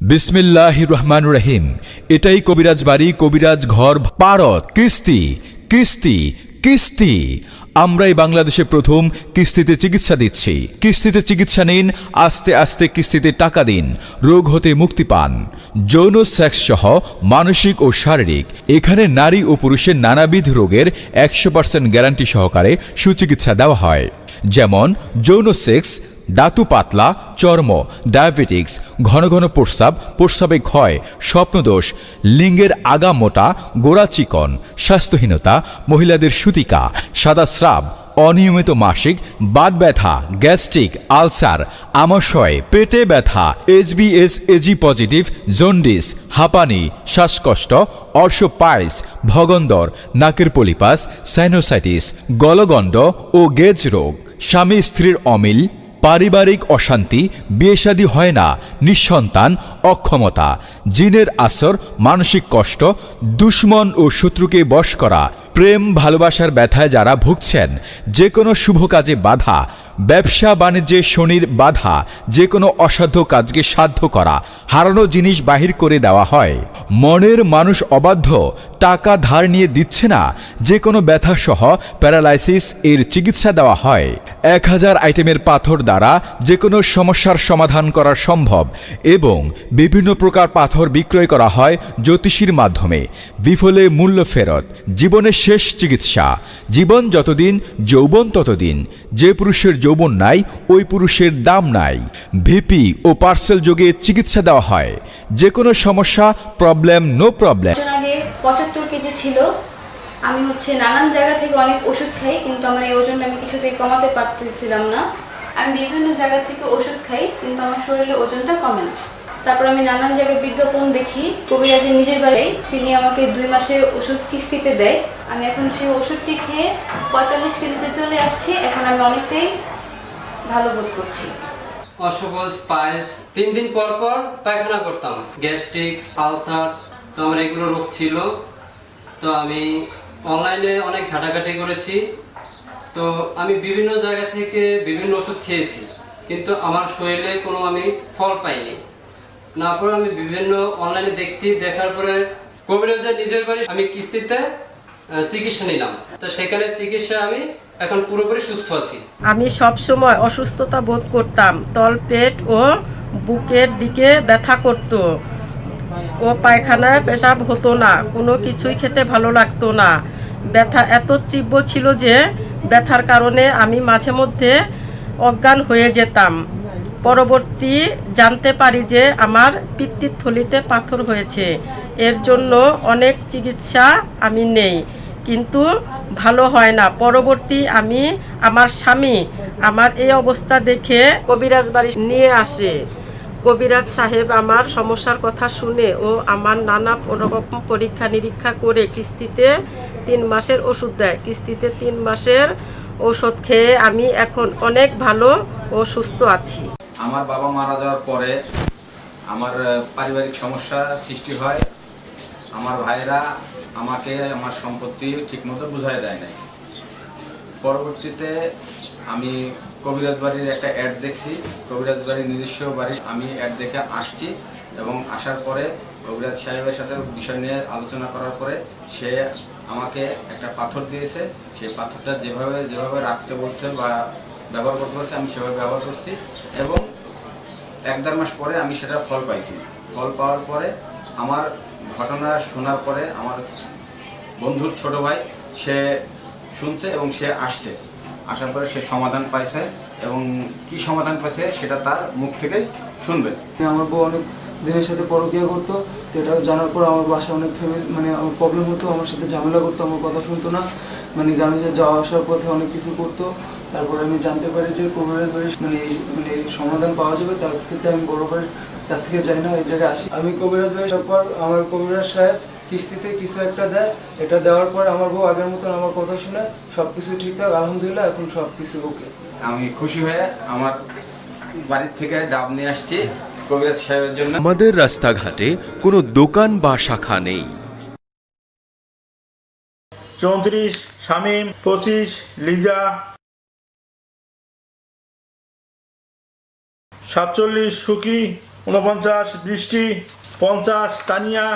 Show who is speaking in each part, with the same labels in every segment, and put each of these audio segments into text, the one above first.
Speaker 1: বিসমিল্লাহ রহমান রহিম। এটাই কবিরাজ বাড়ি, কবিরাজ ঘর পারত কিস্তি কিস্তি কিস্তি। আমরাই বাংলাদেশে প্রথম কিস্তিতে চিকিৎসা দিচ্ছি। কিস্তিতে চিকিৎসা নিন, আস্তে আস্তে কিস্তিতে টাকা দিন, রোগ হতে মুক্তি পান। যৌন সেক্স সহ মানসিক ও শারীরিক, এখানে নারী ও পুরুষের নানাবিধ রোগের একশো পার্সেন্ট গ্যারান্টি সহকারে সুচিকিৎসা দেওয়া হয়। যেমন, যৌন সেক্স দাতু পাতলা, চর্ম, ডায়াবেটিক্স, ঘন ঘন প্রস্রাব, প্রস্রাবে ক্ষয়, স্বপ্নদোষ, লিঙ্গের আগা মোটা, গোড়া চিকন, স্বাস্থ্যহীনতা, মহিলাদের সুতিকা, সাদা স্রাব, অনিয়মিত মাসিক, বাত ব্যথা, গ্যাস্ট্রিক, আলসার, আমাশয়, পেটে ব্যথা এইচবিএস এজি পজিটিভ, জন্ডিস, হাঁপানি, শ্বাসকষ্ট অর্শ অর্শোপাইলস ভগন্দর, নাকের পলিপাস, সাইনোসাইটিস, গলগণ্ড ও গেজ রোগ। স্বামী স্ত্রীর অমিল পারিবারিক অশান্তি বিয়েসাদী হয় না, নিঃসন্তান, অক্ষমতা। জিনের আসর, মানসিক কষ্ট, দুশ্মন ও শত্রুকে বশ করা, প্রেম, ভালোবাসার ব্যথায় যারা ভুগছেন যে কোনো শুভ কাজে বাধা ব্যবসা বাণিজ্যে শনির বাধা যে কোনো অসাধ্য কাজকে সাধ্য করা, হারানো জিনিস বাহির করে দেওয়া হয়। মনের মানুষ অবাধ্য, টাকা ধার নিয়ে দিচ্ছে না যে কোনো ব্যথা সহ প্যারালাইসিস এর চিকিৎসা দেওয়া হয়। এক হাজার আইটেমের পাথর দ্বারা যে কোনো সমস্যার সমাধান করা সম্ভব এবং বিভিন্ন প্রকার পাথর বিক্রয় করা হয় জ্যোতিষীর মাধ্যমে। বিফলে মূল্য ফেরত, জীবনের শেষ চিকিৎসা। জীবন যতদিন, যৌবন ততদিন। যে পুরুষের যৌবন নাই, ওই পুরুষের দাম নাই। ভিপি ও পার্সেল যোগে চিকিৎসা দেওয়া হয়। যে কোনো সমস্যা, প্রবলেম, নো প্রবলেম।
Speaker 2: আগে পঁচাত্তর কেজি ছিল। আমি হচ্ছে নানান জায়গা থেকে অনেক ওষুধ খাই, কিন্তু আমার এই ওজনটা আমি কিছুতেই কমাতে পারতেছিলাম না। আমি বিভিন্ন জায়গা থেকে ওষুধ খাই, কিন্তু আমার শরীরে ওজনটা কমে না। তারপর আমি নানান জায়গায় বিজ্ঞাপন দেখি, কবিরাজের নিজের বাড়ি তিনি আমাকে দুই মাসে ওষুধ কিস্তিতে দেয়। আমি এখন সেই ওষুধটি খেয়ে পঁয়তাল্লিশ কেজিতে চলে আসছি। এখন আমি অনেকটাই ভালো বোধ করছি।
Speaker 3: অসুবজ পাইলস তিন দিন পর পর পায়খানা করতাম। গ্যাস্ট্রিক, আলসার, তো আমার এগুলো রোগ ছিল। তো আমি অনলাইনে অনেক ঘাটাঘাটি করেছি। তো আমি বিভিন্ন জায়গা থেকে বিভিন্ন ওষুধ খেয়েছি। কিন্তু আমার শরীরে কোনো আমি ফল পাইনি। না পরে আমি বিভিন্ন অনলাইনে দেখছি, দেখার পরে কবিরাজের নিজের বাড়ি আমি কিস্তিতে চিকিৎসা নিলাম। তো সেখানে চিকিৎসা আমি এখন পুরোপুরি সুস্থ আছি।
Speaker 4: আমি সব সময় অসুস্থতা বোধ করতাম তলপেট ও বুকের দিকে ব্যথা করত। ও পায়খানায় পেশাব হতো না, কোনো কিছুই খেতে ভালো লাগতো না। ব্যথা এত তীব্র ছিল যে ব্যথার কারণে আমি মাঝে মধ্যে অজ্ঞান হয়ে যেতাম। পরবর্তী জানতে পারি যে আমার পিত্তির থলিতে পাথর হয়েছে। এর জন্য অনেক চিকিৎসা আমি নেই। কিন্তু ভালো হয় না। পরবর্তী আমি আমার স্বামী আমার এই অবস্থা দেখে কবিরাজ বাড়ি নিয়ে আসে। কবিরাজ সাহেব আমার সমস্যার কথা শুনে ও আমার নানা রকম পরীক্ষা নিরীক্ষা করে কিস্তিতে তিন মাসের ওষুধ দেয়। কিস্তিতে তিন মাসের ওষুধ খেয়ে আমি এখন অনেক ভালো ও সুস্থ আছি।
Speaker 5: আমার বাবা মারা যাওয়ার পরে আমার পারিবারিক সমস্যা সৃষ্টি হয়। আমার ভাইরা আমাকে আমার সম্পত্তি ঠিকমতো বুঝাই দেয় নাই। পরবর্তীতে আমি কবিরাজ বাড়ির একটা অ্যাড দেখছি। কবিরাজ বাড়ির নিজস্ব বাড়ি। আমি অ্যাড দেখে আসছি এবং আসার পরে কবিরাজ সাহেবের সাথে বিষয় নিয়ে আলোচনা করার পরে সে আমাকে একটা পাথর দিয়েছে। সেই পাথরটা যেভাবে যেভাবে রাখতে বলছে বা ব্যবহার করতে বলছে, আমি সেভাবে ব্যবহার করছি এবং এক দেড় মাস পরে আমি সেটা ফল পাইছি। ফল পাওয়ার পরে আমার ঘটনা শোনার পরে আমার বন্ধুর ছোট ভাই, সে শুনছে এবং সে আসছে। আসার পরে সে সমাধান পাইছে এবং কি সমাধান পাইছে সেটা তার মুখ থেকেই শুনবেন
Speaker 6: আমার বউ অনেক দিনের সাথে পরকিয়া করতো, তো এটা জানার পর আমার বাসায় অনেক ফ্যামিলি মানে আমার প্রবলেম হতো, আমার সাথে ঝামেলা করতো, আমার কথা শুনতো না। মানে গ্রামে যাওয়া আসার পথে অনেক কিছু করতো। তারপরে আমি জানতে পারি যে কবিরাজ মানে মানে সমাধান পাওয়া যাবে, তার ক্ষেত্রে আমি বড় কাছ থেকে যাই না এই জায়গায় আসি। আমি কবিরাজ যাওয়ার পর আমার কবিরাজ সাহেব কিস্তিতে কিছু একটা দেয় এটা দেওয়ার পর আমার বউ আগের মতন আমার কথা শুনে সব কিছু ঠিকঠাক আলহামদুলিল্লাহ এখন সব কিছু ওকে।
Speaker 5: আমি খুশি হয়ে আমার বাড়ির থেকে ডাব নিয়ে আসছি কবিরাজ সাহেবের জন্য।
Speaker 1: আমাদের রাস্তাঘাটে কোনো দোকান বা শাখা নেই।
Speaker 7: চৌত্রিশ শামীম পঁচিশ লিজা। সাতচল্লিশ সুকি উনপঞ্চাশ বৃষ্টি পঞ্চাশ তানিয়া।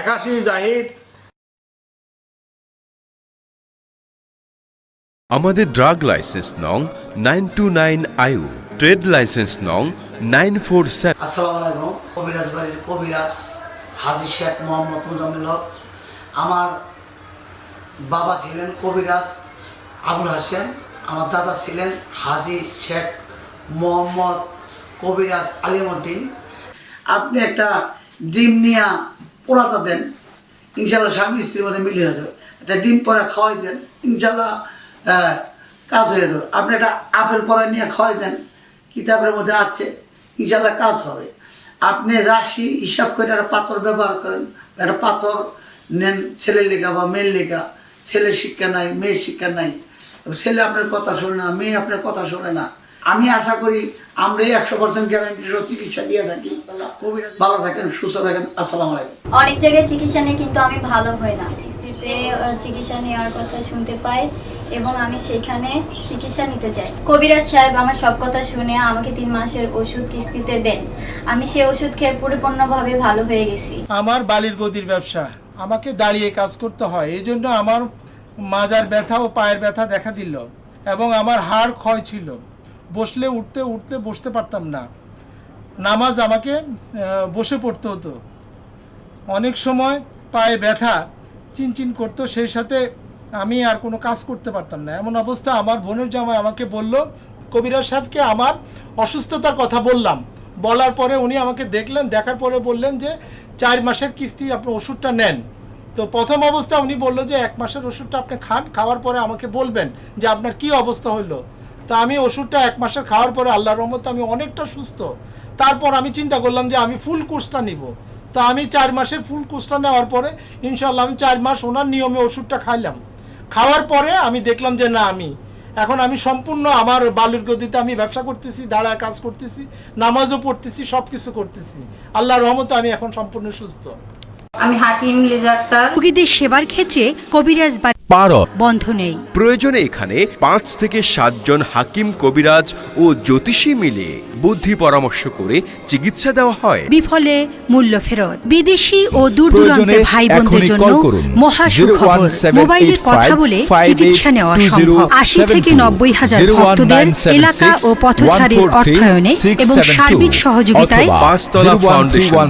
Speaker 7: একাশি জাহিদ।
Speaker 8: আমাদের ড্রাগ লাইসেন্স নং নাইন টু নাইন আয়ু ট্রেড লাইসেন্স নং নাইন ফোর সেভেন।
Speaker 9: আসসালামু আলাইকুম কবিরাজ বাড়ির কবিরাজ হাজি শেখ মোহাম্মদ মুজাম্মিল হক। আমার বাবা ছিলেন কবিরাজ আবুল হাসেম আমার দাদা ছিলেন হাজি শেখ মোহাম্মদ কবিরাজ আলিমুদ্দিন। আপনি একটা ডিম নিয়ে পোড়াতা দেন ইনশাল্লাহ স্বামী স্ত্রীর মধ্যে মিলিয়ে হয়ে যাবে। একটা ডিম পরে খাওয়াই দেন ইনশাল্লাহ কাজ হয়ে যাবে। আপনি একটা আপেল পরে নিয়ে খাওয়াই দেন, কিতাবের মধ্যে আছে ইনশাল্লাহ কাজ হবে। আপনি রাশি হিসাব করে একটা পাথর ব্যবহার করেন, একটা পাথর নেন ছেলের লেখা বা মেয়ের লেখা। ছেলের শিক্ষা নাই, মেয়ের শিক্ষা নাই। ছেলে আপনার কথা শোনে না মেয়ে আপনার কথা শোনে না। আমি আশা করি আমরা একশো পার্সেন্ট গ্যারান্টি সহ চিকিৎসা দিয়ে থাকি। ভালো থাকেন সুস্থ থাকেন আসসালামু আলাইকুম।
Speaker 10: অনেক জায়গায় চিকিৎসা নিয়ে কিন্তু আমি ভালো হই না। কিস্তিতে চিকিৎসা নেওয়ার কথা শুনতে পাই এবং আমি সেখানে চিকিৎসা নিতে চাই কবিরাজ সাহেব আমার সব কথা শুনে আমাকে তিন মাসের ওষুধ কিস্তিতে দেন। আমি সেই ওষুধ খেয়ে পরিপূর্ণভাবে ভালো হয়ে গেছি।
Speaker 11: আমার বালির গদির ব্যবসা আমাকে দাঁড়িয়ে কাজ করতে হয় এই জন্য আমার মাজার ব্যথা ও পায়ের ব্যথা দেখা দিল এবং আমার হাড় ক্ষয় ছিল। বসলে উঠতে উঠতে বসতে পারতাম না। নামাজ আমাকে বসে পড়তে হতো। অনেক সময় পায়ে ব্যথা চিনচিন করতো, সেই সাথে আমি আর কোনো কাজ করতে পারতাম না। এমন অবস্থা আমার বোনের জামাই আমাকে বলল, কবিরাজ সাহেবকে আমার অসুস্থতার কথা বললাম। বলার পরে উনি আমাকে দেখলেন, দেখার পরে বললেন যে, চার মাসের কিস্তি আপনি ওষুধটা নেন। তো প্রথম অবস্থা উনি বলল যে এক মাসের ওষুধটা আপনি খান, খাওয়ার পরে আমাকে বলবেন যে আপনার কি অবস্থা হলো তা আমি ওষুধটা এক মাসের খাওয়ার পরে আল্লাহর রহমতে আমি অনেকটা সুস্থ। তারপর আমি চিন্তা করলাম যে আমি ফুল কোর্সটা নিব। তা আমি চার মাসের ফুল কোর্সটা নেওয়ার পরে ইনশাল্লাহ আমি চার মাস ওনার নিয়মে ওষুধটা খাইলাম। খাওয়ার পরে আমি দেখলাম যে না, আমি এখন আমি সম্পূর্ণ আমার বালুর গদিতে আমি ব্যবসা করতেছি দাঁড়ায় কাজ করতেছি, নামাজও পড়তেছি সব কিছু করতেছি। আল্লাহর রহমতে আমি এখন সম্পূর্ণ সুস্থ।
Speaker 2: আমি হাকিম লিজা আক্তার
Speaker 12: রোগীদের সেবার ক্ষেত্রে কবিরাজ বা
Speaker 1: পারদ
Speaker 12: বন্ধ নেই।
Speaker 8: প্রয়োজনে এখানে পাঁচ থেকে সাতজন হাকিম কবিরাজ ও জ্যোতিষী মিলে বুদ্ধি পরামর্শ করে চিকিৎসা দেওয়া হয়।
Speaker 12: বিফলে মূল্য ফেরত। বিদেশি ও দূর দূরান্তের ভাই বোনদের জন্য মহা সুখবর মোবাইলে কথা বলে চিকিৎসা নেওয়া সম্ভব। আশি থেকে নব্বই হাজার ভক্তদের এলাকা ও পথচারীর অর্থায়নে এবং সার্বিক সহযোগিতায়
Speaker 8: পাঁচতলা ফাউন্ডেশন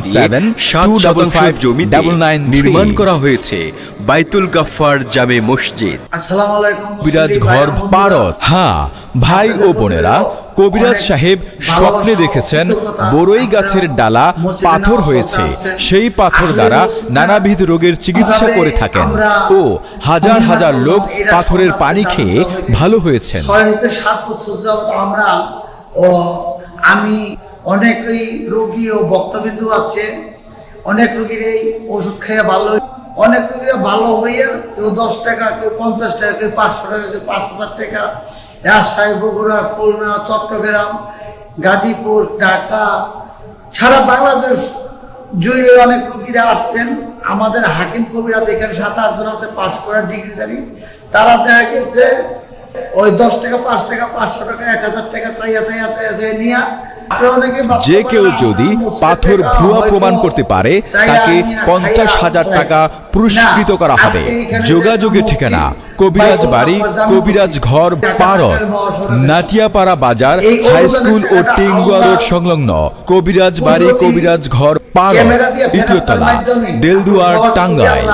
Speaker 8: সাত শতাংশ জমিতে নির্মাণ করা হয়েছে। বাইতুল গাফফার জামে মসজিদ।
Speaker 9: আসসালামু আলাইকুম
Speaker 1: কবিরাজ ঘর
Speaker 9: ও
Speaker 1: হ্যাঁ ভাই ও বোনেরা কবিরাজ সাহেব স্বপ্নে দেখেছেন বড়ই গাছের ডালা পাথর হয়েছে। সেই পাথর দ্বারা নানাবিধ রোগের চিকিৎসা করে থাকেন। ও হাজার হাজার লোক পাথরের পানি খেয়ে ভালো হয়েছেন।
Speaker 9: আমরা ও আমি অনেকই রোগী ও বক্তবিন্দু আছে অনেক রোগীর এই ওষুধ খেয়ে ভালো অনেক রোগীরা ভালো হইয়া কেউ দশ টাকা, কেউ পঞ্চাশ টাকা, কেউ পাঁচশো টাকা, কেউ পাঁচ হাজার টাকা। রাজশাহী, বগুড়া, খুলনা, চট্টগ্রাম, গাজীপুর, ঢাকা, সারা বাংলাদেশ জুড়ে অনেক রোগীরা আসছেন। আমাদের হাকিম কবিরাজ এখানে সাত আটজন আছে, পাস করার ডিগ্রিধারী তারা দেখা গেছে, ওই দশ টাকা, পাঁচ টাকা, পাঁচশো টাকা, এক হাজার টাকা চাইয়া চাইয়া চাইয়া চাইয়া নিয়ে
Speaker 1: যে কেউ যদি পাথর ভুয়া প্রমাণ করতে পারে, তাকে পঞ্চাশ হাজার টাকা পুরস্কৃত করা হবে। যোগাযোগের ঠিকানা, কবিরাজ বাড়ি, কবিরাজ ঘর, পারদ, নাটিয়াপাড়া বাজার, হাই স্কুল ও টিঙ্গুয়া রোড সংলগ্ন, কবিরাজ বাড়ি, কবিরাজ ঘর, পারদ, দ্বিতীয় তলা, দেলদুয়ার, টাঙ্গাইল।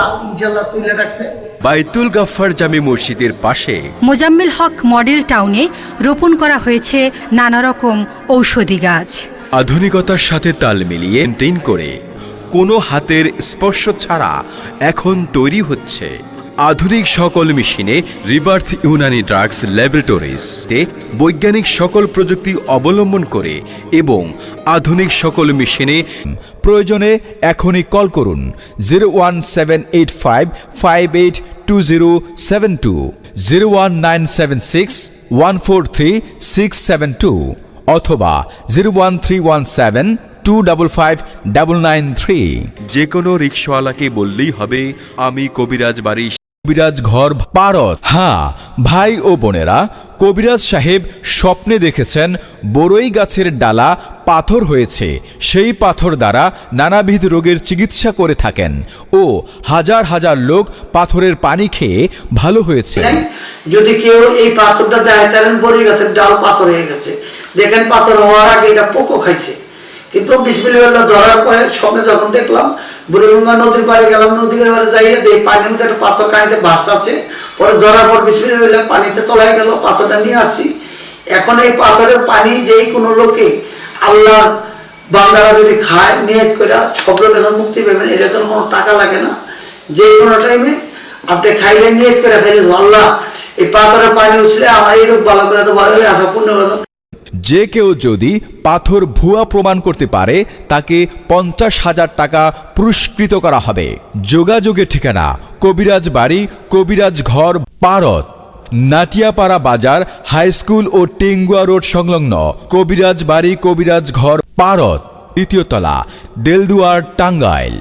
Speaker 8: বাইতুল গাফফার জামি মসজিদের পাশে।
Speaker 12: মোজাম্মেল হক মডেল টাউনে রোপণ করা হয়েছে নানা রকম ঔষধি গাছ।
Speaker 8: আধুনিকতার সাথে তাল মিলিয়ে মেনটেন করে কোনো হাতের স্পর্শ ছাড়া এখন তৈরি হচ্ছে। আধুনিক সকল মেশিনে রিবার্থ ইউনানি ড্রাগস ল্যাবরেটরিজ বৈজ্ঞানিক সকল প্রযুক্তি অবলম্বন করে এবং আধুনিক সকল মেশিনে
Speaker 1: প্রয়োজনে এখনই কল করুন zero one seven eight five five eight অথবা zero one one seven two double five double nine three
Speaker 8: যে কোনো রিক্সাওয়ালাকে বললেই হবে, আমি কবিরাজ বাড়ি
Speaker 1: কবিরাজ ঘর পারত হ্যাঁ ভাই ও বোনেরা, কবিরাজ সাহেব স্বপ্নে দেখেছেন বড়ই গাছের ডালা পাথর হয়েছে। সেই পাথর দ্বারা নানাবিধ রোগের চিকিৎসা করে থাকেন ও হাজার হাজার লোক পাথরের পানি খেয়ে ভালো হয়েছে।
Speaker 9: যদি কেউ এই পাথরটা দেয়, তাহলে বড়ি গাছের ডাল পাথর হয়ে গেছে। দেখেন, পাথর হওয়ার আগে এটা পোকো খাইছে। কিন্তু বিসমিল্লাহ ধরার পরে স্বপ্নে যখন দেখলাম বুড়িগঙ্গা নদীর পাড়ে গেলাম, নদীর পাড়ে যাইয়ে দেখি পানির মধ্যে একটা পাথর কানিতে ভাসতাছে পরে ধরার পর বিসমিল্লাহ পানিতে তলায় গেল, পাথরটা নিয়ে আসছি। এখন এই পাথরের পানি যেই কোনো লোকে আল্লাহর বান্দারা যদি খায়, নিয়ত করে সব লোকের মুক্তি পাবেন এটা তো কোনো টাকা লাগে না। যে কোনো টাইমে আপনি খাইলে নিয়ত করে খাইলে আল্লাহ এই পাথরের পানি উঠলে আমার এই রোগ ভালো করে তো ভালো আসা পূর্ণ।
Speaker 1: যে কেউ যদি পাথর ভুয়া প্রমাণ করতে পারে, তাকে পঞ্চাশ হাজার টাকা পুরস্কৃত করা হবে। যোগাযোগের ঠিকানা, কবিরাজ বাড়ি, কবিরাজ ঘর, পারত। নাটিয়াপাড়া বাজার, হাই স্কুল ও টেঙ্গুয়া রোড সংলগ্ন, কবিরাজ বাড়ি, কবিরাজ ঘর, পারত। তৃতীয় তলা, দেলদুয়ার, টাঙ্গাইল।